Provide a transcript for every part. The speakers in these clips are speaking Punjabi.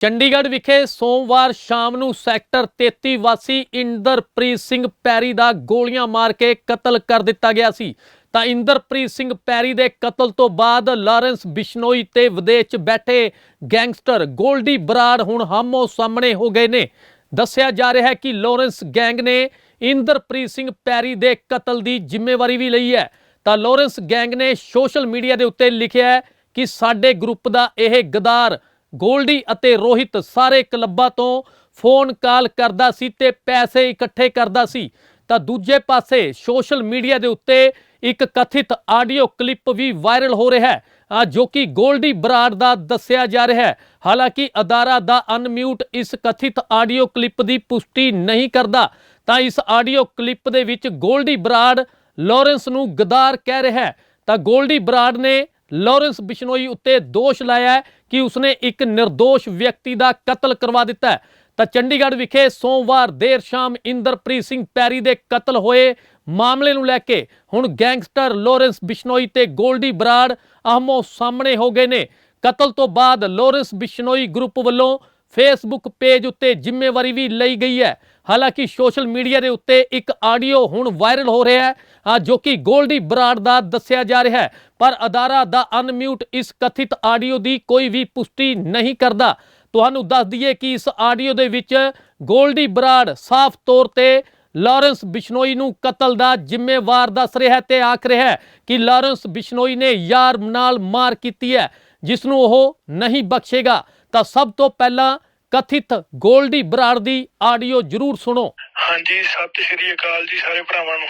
ਚੰਡੀਗੜ੍ਹ ਵਿਖੇ ਸੋਮਵਾਰ ਸ਼ਾਮ ਨੂੰ ਸੈਕਟਰ 33 ਵਾਸੀ ਇੰਦਰਪ੍ਰੀਤ ਸਿੰਘ ਪੈਰੀ ਦਾ ਗੋਲੀਆਂ ਮਾਰ ਕੇ ਕਤਲ ਕਰ ਦਿੱਤਾ ਗਿਆ ਸੀ। ਤਾਂ ਇੰਦਰਪ੍ਰੀਤ ਸਿੰਘ ਪੈਰੀ ਦੇ ਕਤਲ ਤੋਂ ਬਾਅਦ ਲਾਰੈਂਸ ਬਿਸ਼ਨੋਈ ਤੇ ਵਿਦੇਸ਼ 'ਚ ਬੈਠੇ ਗੈਂਗਸਟਰ ਗੋਲਡੀ ਬਰਾੜ ਹੁਣ ਹਾਮੋ ਸਾਹਮਣੇ ਹੋ ਗਏ ਨੇ। ਦੱਸਿਆ ਜਾ ਰਿਹਾ ਹੈ ਕਿ ਲਾਰੈਂਸ ਗੈਂਗ ਨੇ ਇੰਦਰਪ੍ਰੀਤ ਸਿੰਘ ਪੈਰੀ ਦੇ ਕਤਲ ਦੀ ਜ਼ਿੰਮੇਵਾਰੀ ਵੀ ਲਈ ਹੈ। ਤਾਂ ਲਾਰੈਂਸ ਗੈਂਗ ਨੇ ਸੋਸ਼ਲ ਮੀਡੀਆ ਦੇ ਉੱਤੇ ਲਿਖਿਆ ਹੈ ਕਿ ਸਾਡੇ ਗਰੁੱਪ ਦਾ ਇਹ ਗਦਾਰ ਗੋਲਡੀ ਅਤੇ ਰੋਹਿਤ ਸਾਰੇ ਕਲੱਬਾਂ ਤੋਂ ਫੋਨ ਕਾਲ ਕਰਦਾ ਸੀ ਤੇ ਪੈਸੇ ਇਕੱਠੇ ਕਰਦਾ ਸੀ। ਤਾਂ ਦੂਜੇ ਪਾਸੇ ਸੋਸ਼ਲ ਮੀਡੀਆ ਦੇ ਉੱਤੇ ਇੱਕ ਕਥਿਤ ਆਡੀਓ ਕਲਿੱਪ ਵੀ ਵਾਇਰਲ ਹੋ ਰਿਹਾ ਹੈ ਜੋ ਕਿ ਗੋਲਡੀ ਬਰਾੜ ਦਾ ਦੱਸਿਆ ਜਾ ਰਿਹਾ ਹੈ। ਹਾਲਾਂਕਿ ਅਦਾਰਾ ਦਾ ਅਨਮਿਊਟ ਇਸ ਕਥਿਤ ਆਡੀਓ ਕਲਿੱਪ ਦੀ ਪੁਸ਼ਟੀ ਨਹੀਂ ਕਰਦਾ, ਤਾਂ ਇਸ ਆਡੀਓ ਕਲਿੱਪ ਦੇ ਵਿੱਚ ਗੋਲਡੀ ਬਰਾੜ ਲਾਰੈਂਸ ਨੂੰ ਗਦਾਰ ਕਹਿ ਰਿਹਾ ਹੈ। ਤਾਂ ਗੋਲਡੀ ਬਰਾੜ ਨੇ ਲਾਰੈਂਸ ਬਿਸ਼ਨੋਈ ਉੱਤੇ ਦੋਸ਼ ਲਾਇਆ ਕਿ ਉਸਨੇ ਇੱਕ નિર્ਦੋਸ਼ ਵਿਅਕਤੀ ਦਾ ਕਤਲ ਕਰਵਾ ਦਿੱਤਾ ਤਾਂ ਚੰਡੀਗੜ੍ਹ ਵਿਖੇ ਸੋਮਵਾਰ ਦੇਰ ਸ਼ਾਮ ਇੰਦਰਪ੍ਰੀਤ ਸਿੰਘ ਪੈਰੀ ਦੇ ਕਤਲ ਹੋਏ ਮਾਮਲੇ ਨੂੰ ਲੈ ਕੇ ਹੁਣ ਗੈਂਗਸਟਰ ਲਾਰੈਂਸ ਬਿਸ਼ਨੋਈ ਤੇ ਗੋਲਡੀ ਬਰਾੜ ਆਹਮੋ ਸਾਹਮਣੇ ਹੋ ਗਏ ਨੇ। ਕਤਲ ਤੋਂ ਬਾਅਦ ਲਾਰੈਂਸ ਬਿਸ਼ਨੋਈ ਗਰੁੱਪ ਵੱਲੋਂ ਫੇਸਬੁੱਕ ਪੇਜ ਉੱਤੇ ਜ਼ਿੰਮੇਵਾਰੀ ਵੀ ਲਈ ਗਈ ਹੈ। ਹਾਲਾਂਕਿ ਸੋਸ਼ਲ ਮੀਡੀਆ ਦੇ ਉੱਤੇ ਇੱਕ ਆਡੀਓ ਹੁਣ ਵਾਇਰਲ ਹੋ ਰਿਹਾ ਹੈ ਜੋ ਕਿ ਗੋਲਡੀ ਬਰਾੜ ਦਾ ਦੱਸਿਆ ਜਾ ਰਿਹਾ ਹੈ। ਪਰ ਅਦਾਰਾ ਦਾ ਅਨਮਿਊਟ ਇਸ ਕਥਿਤ ਆਡੀਓ ਦੀ ਕੋਈ ਵੀ ਪੁਸ਼ਟੀ ਨਹੀਂ ਕਰਦਾ। ਤੁਹਾਨੂੰ ਦੱਸ ਦਈਏ ਕਿ ਇਸ ਆਡੀਓ ਦੇ ਵਿੱਚ ਗੋਲਡੀ ਬਰਾੜ ਸਾਫ਼ ਤੌਰ ਤੇ ਲਾਰੈਂਸ ਬਿਸ਼ਨੋਈ ਨੂੰ ਕਤਲ ਦਾ ਜ਼ਿੰਮੇਵਾਰ ਦੱਸ ਰਿਹਾ ਹੈ ਤੇ ਆਖ ਰਿਹਾ ਹੈ ਕਿ ਲਾਰੈਂਸ ਬਿਸ਼ਨੋਈ ਨੇ ਯਾਰ ਨਾਲ ਮਾਰ ਕੀਤੀ ਹੈ ਜਿਸ ਨੂੰ ਉਹ ਨਹੀਂ ਬਖਸ਼ੇਗਾ। ਤਾਂ ਸਭ ਤੋਂ ਪਹਿਲਾਂ ਕਥਿਤ ਗੋਲਡੀ ਬਰਾੜ ਦੀ ਆਡੀਓ ਜ਼ਰੂਰ ਸੁਣੋ। ਹਾਂਜੀ, ਸਤਿ ਸ਼੍ਰੀ ਅਕਾਲ ਜੀ ਸਾਰੇ ਭਰਾਵਾਂ ਨੂੰ।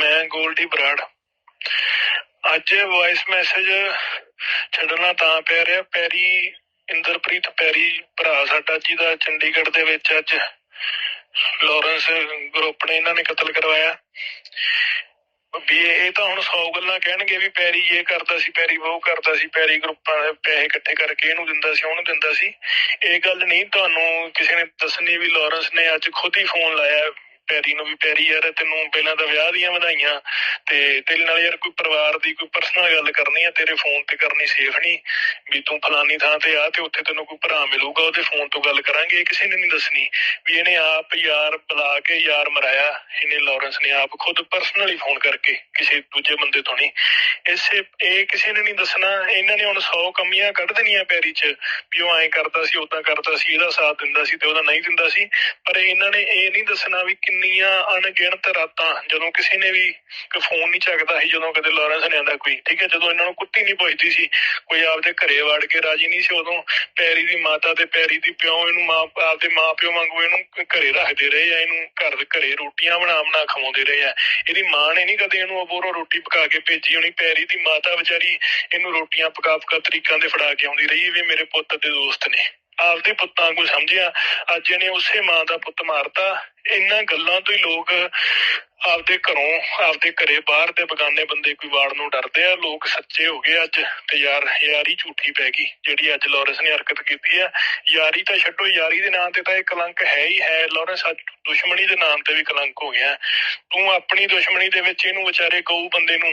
ਮੈਂ ਗੋਲਡੀ ਬਰਾੜ। ਅੱਜ ਵੌਇਸ ਮੈਸੇਜ ਛੱਡਣਾ ਤਾਂ ਪੈ ਰਿਹਾ। ਪੈਰੀ, ਇੰਦਰਪ੍ਰੀਤ ਪੈਰੀ ਭਰਾ ਸਾਡਾ ਜੀ ਦਾ ਚੰਡੀਗੜ੍ਹ ਦੇ ਵਿੱਚ ਅੱਜ। ਲਾਰੈਂਸ ਗਰੁੱਪ ਨੇ ਇਹਨਾਂ ਨੇ ਕਤਲ ਕਰਵਾਇਆ। ਵੀ ਇਹ ਤਾਂ ਹੁਣ ਸੌ ਗੱਲਾਂ ਕਹਿਣਗੇ ਵੀ ਪੈਰੀ ਇਹ ਕਰਦਾ ਸੀ, ਪੈਰੀ ਉਹ ਕਰਦਾ ਸੀ, ਪੈਰੀ ਗਰੁੱਪਾਂ ਦੇ ਪੈਸੇ ਇਕੱਠੇ ਕਰਕੇ ਇਹਨੂੰ ਦਿੰਦਾ ਸੀ, ਉਹਨੂੰ ਦਿੰਦਾ ਸੀ। ਇਹ ਗੱਲ ਨਹੀਂ ਤੁਹਾਨੂੰ ਕਿਸੇ ਨੇ ਦੱਸਣੀ ਵੀ ਲਾਰੈਂਸ ਨੇ ਅੱਜ ਖੁਦ ਹੀ ਫੋਨ ਲਾਇਆ ਪੈਰੀ ਨੂੰ ਵੀ ਪੈਰੀ ਯਾਰ ਤੈਨੂੰ ਪਹਿਲਾਂ ਤਾਂ ਵਿਆਹ ਦੀਆਂ ਵਧਾਈਆਂ। ਤੇ ਤੇਰੇ ਨਾਲ ਯਾਰ ਕੋਈ ਪਰਿਵਾਰ ਦੀ ਕੋਈ ਪਰਸਨਲ ਗੱਲ ਕਰਨੀ ਆ, ਤੇਰੇ ਫੋਨ ਤੇ ਕਰਨੀ ਸੇਫ ਨਹੀਂ ਵੀ ਤੂੰ ਫਲਾਨੀ ਥਾਂ ਤੇ ਆ ਤੇ ਉੱਥੇ ਤੈਨੂੰ ਕੋਈ ਭਰਾ ਮਿਲੂਗਾ, ਉਹਦੇ ਫੋਨ ਤੋਂ ਗੱਲ ਕਰਾਂਗੇ, ਇਹ ਕਿਸੇ ਨੇ ਨਹੀਂ ਦੱਸਣੀ। ਵੀ ਇਹਨੇ ਆਪ ਯਾਰ ਬੁਲਾ ਕੇ ਯਾਰ ਮਰਾਇਆ, ਇਹਨੇ ਲਾਰੈਂਸ ਨੇ ਆਪ ਖੁਦ ਪਰਸਨਲੀ ਫੋਨ ਕਰਕੇ, ਕਿਸੇ ਦੂਜੇ ਬੰਦੇ ਤੋਂ ਨਹੀਂ ਇਸੇ, ਇਹ ਕਿਸੇ ਨੇ ਨਹੀਂ ਦੱਸਣਾ, ਇਹਨਾਂ ਨੇ ਹੁਣ 100 ਕਮੀਆਂ ਕੱਢ ਦੇਣੀਆਂ ਪੈਰੀ 'ਚ, ਵੀ ਉਹ ਐਂ ਕਰਦਾ ਸੀ ਉਦਾਂ ਕਰਦਾ ਸੀ, ਇਹਦਾ ਸਾਥ ਦਿੰਦਾ ਸੀ ਤੇ ਉਹਦਾ ਨਹੀਂ ਦਿੰਦਾ ਸੀ। ਪਰ ਇਹਨਾਂ ਨੇ ਇਹ ਨਹੀਂ ਦੱਸਣਾ ਵੀ ਕਿੰਨੀਆਂ ਅਣਗਿਣਤ ਰਾਤਾਂ ਜਦੋਂ ਕਿਸੇ ਨੇ ਵੀ ਫੋਨ ਨਹੀਂ ਚੱਕਦਾ ਸੀ, ਜਦੋਂ ਕਦੇ ਲਾਰੈਂਸ ਨੇ ਆਂਦਾ ਕੋਈ, ਠੀਕ ਹੈ? ਜਦੋਂ ਇਹਨਾਂ ਨੂੰ ਕੁੱਤੀ ਨਹੀਂ ਪੁੱਛਦੀ ਸੀ, ਕੋਈ ਆਪਦੇ ਘਰੇ ਵੜ ਕੇ ਰਾਜੀ ਨਹੀਂ ਸੀ, ਉਦੋਂ ਪੈਰੀ ਦੀ ਮਾਤਾ ਤੇ ਪੈਰੀ ਦੀ ਪਿਓ ਇਹਨੂੰ ਮਾਂ, ਆਪਦੇ ਮਾਂ ਪਿਓ ਵਾਂਗੂ ਇਹਨੂੰ ਘਰੇ ਰੱਖਦੇ ਰਹੇ ਆ, ਇਹਨੂੰ ਘਰ ਦੇ ਘਰੇ ਰੋਟੀਆਂ ਬਣਾ ਬਣਾ ਖਵਾਉਂਦੇ ਰਹੇ ਆ। ਇਹਦੀ ਮਾਂ ਨੇ ਨਹੀਂ ਕਦੇ ਇਹਨੂੰ ਅਬੋਰੋਂ ਰੋਟੀ ਪਕਾ ਕੇ ਭੇਜੀ ਹੋਣੀ, ਪੈਰੀ ਦੀ ਮਾਤਾ ਵਿਚਾਰੀ ਇਹਨੂੰ ਰੋਟੀਆਂ ਪਕਾ ਪਕਾ ਤਰੀਕਾਂ ਦੇ ਫੜਾ ਕੇ ਆਉਂਦੀ ਰਹੀ ਵੀ ਮੇਰੇ ਪੁੱਤ ਦੇ ਦੋਸਤ ਨੇ। ਆਪਦੇ ਪੁੱਤਾਂ ਨੂੰ ਸਮਝਿਆ। ਅੱਜ ਇਹਨੇ ਉਸੇ ਮਾਂ ਦਾ ਪੁੱਤ ਮਾਰਤਾ। ਇਹਨਾਂ ਗੱਲਾਂ ਤੋਂ ਹੀ ਲੋਕ ਆਪਦੇ ਘਰੋਂ, ਆਪਦੇ ਘਰੇ ਬਾਹਰ ਦੇ ਬਗਾਨੇ ਬੰਦੇ ਕੋਈ ਵਾੜ ਨੂੰ ਡਰਦੇ ਆ। ਲੋਕ ਸੱਚੇ ਹੋ ਗਏ ਅੱਜ ਤੇ ਯਾਰ, ਯਾਰੀ ਝੂਠੀ ਪੈ ਗਈ, ਜਿਹੜੀ ਅੱਜ ਲਾਰੈਂਸ ਨੇ ਹਰਕਤ ਕੀਤੀ ਆ। ਯਾਰੀ ਤਾਂ ਛੱਡੋ, ਯਾਰੀ ਦੇ ਨਾਂ ਤੇ ਤਾਂ ਇਹ ਕਲੰਕ ਹੈ ਹੀ ਹੈ। ਲਾਰੈਂਸ ਅੱਜ ਦੁਸ਼ਮਣੀ ਦੇ ਨਾਮ ਤੇ ਵੀ ਕਲੰਕ ਹੋ ਗਿਆ। ਤੂੰ ਆਪਣੀ ਦੁਸ਼ਮਣੀ ਦੇ ਵਿੱਚ ਇਹਨੂੰ ਵਿਚਾਰੇ ਗਊ ਬੰਦੇ ਨੂੰ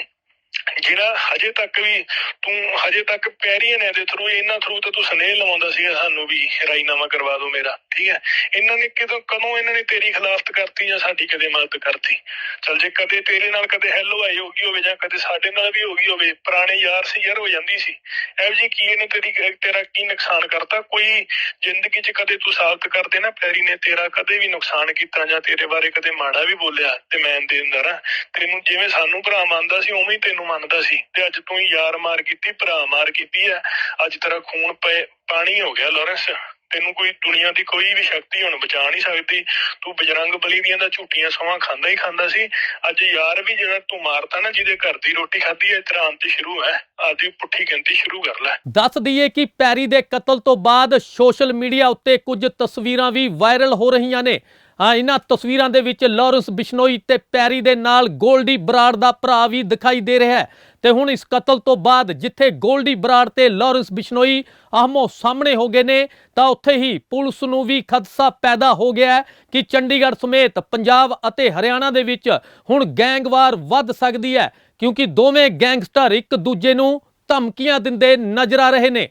ਜਿਹੜਾ ਹਜੇ ਤੱਕ ਵੀ ਤੂੰ ਹਜੇ ਤੱਕ ਪੈਰੀਅਨ ਹੈ ਦੇ ਥਰੂ ਇਹਨਾਂ ਥਰੂ ਤੇ ਤੂੰ ਸਨੇਹ ਲਵਾਉਂਦਾ ਸੀਗਾ ਸਾਨੂੰ ਵੀ ਰਾਈਨਾਮਾ ਕਰਵਾ ਦਿਓ ਮੇਰਾ, ਠੀਕ ਹੈ? ਇਹਨਾਂ ਨੇ ਕਿਦੋਂ, ਕਦੋਂ ਇਹਨਾਂ ਨੇ ਤੇਰੀ ਖਿਲਾਫਤ ਕਰਤੀ ਜਾਂ ਸਾਡੀ ਕਦੇ ਮਦਦ ਕਰਤੀ? ਚਲ ਜੇ ਕਦੇ ਤੇਰੇ ਨਾਲ ਕਦੇ ਹੈਲੋ ਆਈ ਹੋਗੀ ਹੋਵੇ ਜਾਂ ਕਦੇ ਸਾਡੇ ਨਾਲ ਵੀ ਹੋ ਗਈ ਹੋਵੇ, ਪੁਰਾਣੇ ਯਾਰ ਸੀ ਯਾਰ ਹੋ ਜਾਂਦੀ ਸੀ। ਇਹੋ ਜੀ ਕੀ ਇਹਨੇ ਤੇਰੀ, ਤੇਰਾ ਕੀ ਨੁਕਸਾਨ ਕਰਤਾ? ਕੋਈ ਜ਼ਿੰਦਗੀ 'ਚ ਕਦੇ ਤੂੰ ਸਾਬਤ ਕਰਦੇ ਨਾ ਪੈਰੀ ਨੇ ਤੇਰਾ ਕਦੇ ਵੀ ਨੁਕਸਾਨ ਕੀਤਾ ਜਾਂ ਤੇਰੇ ਬਾਰੇ ਕਦੇ ਮਾੜਾ ਵੀ ਬੋਲਿਆ ਤੇ ਮੈਂ ਦੇ ਅੰਦਰ ਆ ਤੈਨੂੰ ਜਿਵੇਂ ਸਾਨੂੰ ਭਰਾ ਮੰਨਦਾ ਸੀ, ਉਵੇਂ ਹੀ ਤੈਨੂੰ ਮੰਨਦਾ ਸੀ ਤੇ ਅੱਜ ਤੂੰ ਯਾਰ ਮਾਰ ਕੀਤੀ, ਭਰਾ ਮਾਰ ਕੀਤੀ ਆ ਅੱਜ ਤੇਰਾ ਖੂਨ ਪਏ, ਪਾਣੀ ਹੋ ਗਿਆ ਲਾਰੈਂਸ। ਤੈਨੂੰ ਕੋਈ ਦੁਨੀਆ ਦੀ ਕੋਈ ਵੀ ਸ਼ਕਤੀ ਹੁਣ ਬਚਾ ਨਹੀਂ ਸਕਦੀ। ਤੂੰ ਬਜਰੰਗ ਬਲੀ ਦੀਆਂ ਦਾ ਝੂਠੀਆਂ ਸੋਹਾਂ ਖਾਂਦਾ ਹੀ ਖਾਂਦਾ ਸੀ। ਅੱਜ ਯਾਰ ਵੀ ਜਿਹੜਾ ਤੂੰ ਮਾਰਤਾ ਨਾ, ਜਿਹਦੇ ਘਰ ਦੀ ਰੋਟੀ ਖਾਧੀ ਹੈ ਤੇਰਾ ਅੰਤ ਸ਼ੁਰੂ ਹੈ। ਆਦੀ ਪੁੱਠੀ ਗਿਣਤੀ ਸ਼ੁਰੂ ਕਰ ਲੈ। ਦੱਸ ਦਈਏ ਕਿ ਪੈਰੀ ਦੇ ਕਤਲ ਤੋਂ ਬਾਅਦ ਸੋਸ਼ਲ ਮੀਡੀਆ ਉੱਤੇ ਕੁਝ ਤਸਵੀਰਾਂ ਵੀ ਵਾਇਰਲ ਹੋ ਰਹੀਆਂ ਨੇ। ਹਾਂ, ਇਹਨਾਂ ਤਸਵੀਰਾਂ ਦੇ ਵਿੱਚ ਲਾਰੈਂਸ ਬਿਸ਼ਨੋਈ ਤੇ ਪੈਰੀ ਦੇ ਨਾਲ ਗੋਲਡੀ ਬਰਾੜ ਦਾ ਭਰਾ ਵੀ ਦਿਖਾਈ ਦੇ ਰਿਹਾ ਹੈ। ਤੇ ਹੁਣ ਇਸ ਕਤਲ ਤੋਂ ਬਾਅਦ ਜਿੱਥੇ ਗੋਲਡੀ ਬਰਾੜ ਤੇ ਲਾਰੈਂਸ ਬਿਸ਼ਨੋਈ ਆਹਮੋ ਸਾਹਮਣੇ ਹੋ ਗਏ ਨੇ, ਤਾਂ ਉੱਥੇ ਹੀ ਪੁਲਿਸ ਨੂੰ ਵੀ ਖਦਸ਼ਾ ਪੈਦਾ ਹੋ ਗਿਆ ਕਿ ਚੰਡੀਗੜ੍ਹ ਸਮੇਤ ਪੰਜਾਬ ਅਤੇ ਹਰਿਆਣਾ ਦੇ ਵਿੱਚ ਹੁਣ ਗੈਂਗਵਾਰ ਵੱਧ ਸਕਦੀ ਹੈ, ਕਿਉਂਕਿ ਦੋਵੇਂ ਗੈਂਗਸਟਰ ਇੱਕ ਦੂਜੇ ਨੂੰ ਧਮਕੀਆਂ ਦਿੰਦੇ ਨਜ਼ਰ ਆ ਰਹੇ ਨੇ।